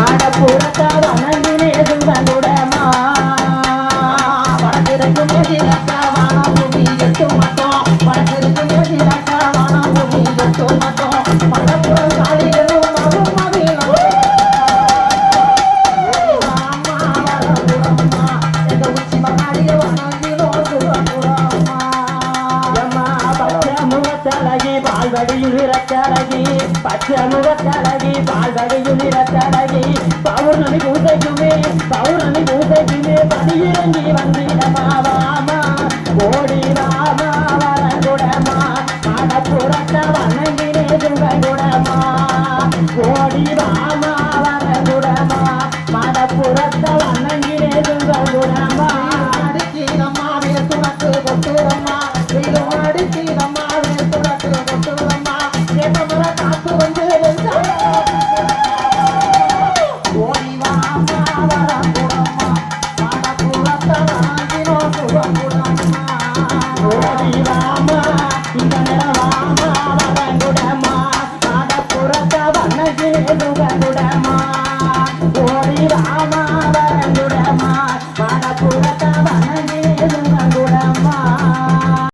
ஆடப்புறத்த வணங்கினே சுகனுடமா வடக்கிருக்கும் எதிரத்த வானபூமி எட்டு மட்டும் மட்டும் பௌர்ணமி பூசைக்குமே பௌர்ணமி பூசைக்குமே பதியிறங்கி வந்திடமாவாமா ஓடி வாமா வரகுடமா. மனப்புறத்த வணங்கினே குடமா. ஓடி வாமா ஓடி ராமா வரங்குடமா மனப்புறத்த வணங்கி